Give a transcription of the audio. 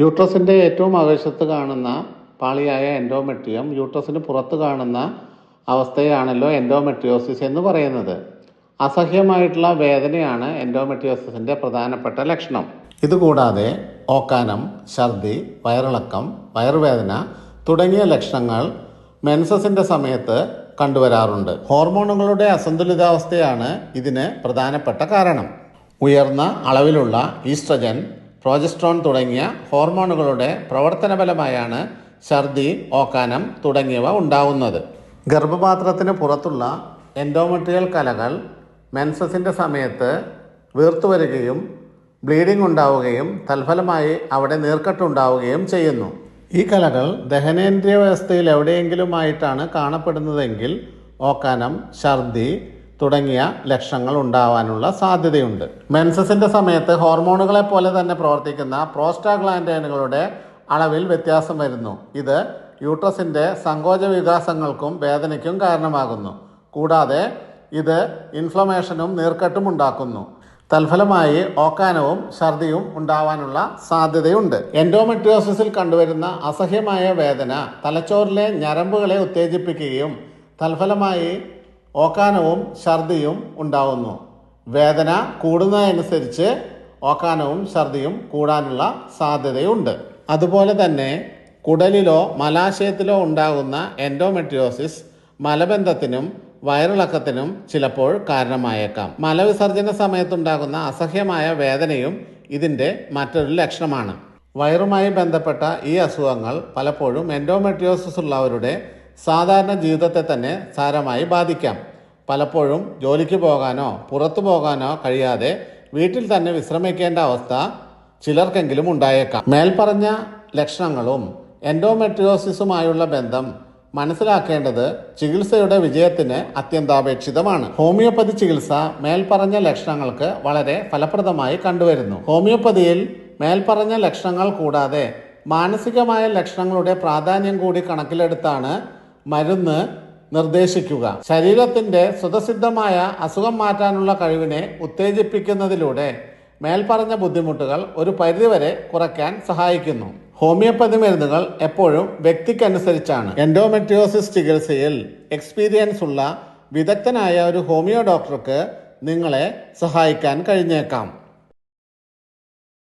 യൂട്രസിന്റെ ഏറ്റവും ആവേശത്ത് കാണുന്ന പാളിയായ എൻഡോമെട്രിയം യൂട്രസിന് പുറത്ത് കാണുന്ന അവസ്ഥയാണല്ലോ എൻഡോമെട്രിയോസിസ് എന്ന് പറയുന്നത്. അസഹ്യമായിട്ടുള്ള വേദനയാണ് എൻഡോമെട്രിയോസിസിന്റെ പ്രധാനപ്പെട്ട ലക്ഷണം. ഇതുകൂടാതെ ഓക്കാനം ഛർദി വയറിളക്കം വയറുവേദന തുടങ്ങിയ ലക്ഷണങ്ങൾ മെൻസസിന്റെ സമയത്ത് കണ്ടുവരാറുണ്ട്. ഹോർമോണുകളുടെ അസന്തുലിതാവസ്ഥയാണ് ഇതിന് പ്രധാനപ്പെട്ട കാരണം. ഉയർന്ന അളവിലുള്ള ഈസ്ട്രജൻ പ്രോജസ്ട്രോൺ തുടങ്ങിയ ഹോർമോണുകളുടെ പ്രവർത്തനഫലമായാണ് ഛർദി ഓക്കാനം തുടങ്ങിയവ ഉണ്ടാവുന്നത്. ഗർഭപാത്രത്തിന് പുറത്തുള്ള എൻഡോമെട്രിയൽ കലകൾ മെൻസസിന്റെ സമയത്ത് വീർത്തു വരികയും ബ്ലീഡിംഗ് ഉണ്ടാവുകയും തൽഫലമായി അവിടെ നീർക്കെട്ടുണ്ടാവുകയും ചെയ്യുന്നു. ഈ കലകൾ ദഹനേന്ദ്രിയ വ്യവസ്ഥയിൽ എവിടെയെങ്കിലുമായിട്ടാണ് കാണപ്പെടുന്നതെങ്കിൽ ഓക്കാനം ഛർദി തുടങ്ങിയ ലക്ഷണങ്ങൾ ഉണ്ടാവാനുള്ള സാധ്യതയുണ്ട്. മെൻസസിന്റെ സമയത്ത് ഹോർമോണുകളെ പോലെ തന്നെ പ്രവർത്തിക്കുന്ന പ്രോസ്റ്റാഗ്ലാൻഡൈനുകളുടെ അളവിൽ വ്യത്യാസം വരുന്നു. ഇത് യൂട്രസിന്റെ സങ്കോച വികാസങ്ങൾക്കും വേദനയ്ക്കും കാരണമാകുന്നു. കൂടാതെ ഇത് ഇൻഫ്ലമേഷനും നീർക്കെട്ടും ഉണ്ടാക്കുന്നു. തൽഫലമായി ഓക്കാനവും ഛർദിയും ഉണ്ടാവാനുള്ള സാധ്യതയുണ്ട്. എൻഡോമെട്രിയോസിസിൽ കണ്ടുവരുന്ന അസഹ്യമായ വേദന തലച്ചോറിലെ ഞരമ്പുകളെ ഉത്തേജിപ്പിക്കുകയും തൽഫലമായി ഓക്കാനവും ഛർദിയും ഉണ്ടാവുന്നു. വേദന കൂടുന്നതനുസരിച്ച് ഓക്കാനവും ഛർദിയും കൂടാനുള്ള സാധ്യതയുണ്ട്. അതുപോലെ തന്നെ കുടലിലോ മലാശയത്തിലോ ഉണ്ടാകുന്ന എൻഡോമെട്രിയോസിസ് മലബന്ധത്തിനും വയറിളക്കത്തിനും ചിലപ്പോൾ കാരണമായേക്കാം. മലവിസർജന സമയത്തുണ്ടാകുന്ന അസഹ്യമായ വേദനയും ഇതിന്റെ മറ്റൊരു ലക്ഷണമാണ്. വയറുമായി ബന്ധപ്പെട്ട ഈ അസുഖങ്ങൾ പലപ്പോഴും എൻഡോമെട്രിയോസിസ് ഉള്ളവരുടെ സാധാരണ ജീവിതത്തെ തന്നെ സാരമായി ബാധിക്കാം. പലപ്പോഴും ജോലിക്ക് പോകാനോ പുറത്തു പോകാനോ കഴിയാതെ വീട്ടിൽ തന്നെ വിശ്രമിക്കേണ്ട അവസ്ഥ ചിലർക്കെങ്കിലും ഉണ്ടായേക്കാം. മേൽപ്പറഞ്ഞ ലക്ഷണങ്ങളും എൻഡോമെട്രിയോസിസുമായുള്ള ബന്ധം മനസ്സിലാക്കേണ്ടത് ചികിത്സയുടെ വിജയത്തിന് അത്യന്താപേക്ഷിതമാണ്. ഹോമിയോപ്പതി ചികിത്സ മേൽപ്പറഞ്ഞ ലക്ഷണങ്ങൾക്ക് വളരെ ഫലപ്രദമായി കണ്ടുവരുന്നു. ഹോമിയോപ്പതിയിൽ മേൽപ്പറഞ്ഞ ലക്ഷണങ്ങൾ കൂടാതെ മാനസികമായ ലക്ഷണങ്ങളുടെ പ്രാധാന്യം കൂടി കണക്കിലെടുത്താണ് മരുന്ന് നിർദ്ദേശിക്കുക. ശരീരത്തിന്റെ സ്വതസിദ്ധമായ അസുഖം മാറ്റാനുള്ള കഴിവിനെ ഉത്തേജിപ്പിക്കുന്നതിലൂടെ മേൽപ്പറഞ്ഞ ബുദ്ധിമുട്ടുകൾ ഒരു പരിധിവരെ കുറയ്ക്കാൻ സഹായിക്കുന്നു. ഹോമിയോപ്പതി മരുന്നുകൾ എപ്പോഴും വ്യക്തിക്കനുസരിച്ചാണ്. എൻഡോമെട്രിയോസിസ് ചികിത്സയിൽ എക്സ്പീരിയൻസ് ഉള്ള വിദഗ്ധനായ ഒരു ഹോമിയോ ഡോക്ടർക്ക് നിങ്ങളെ സഹായിക്കാൻ കഴിഞ്ഞേക്കാം.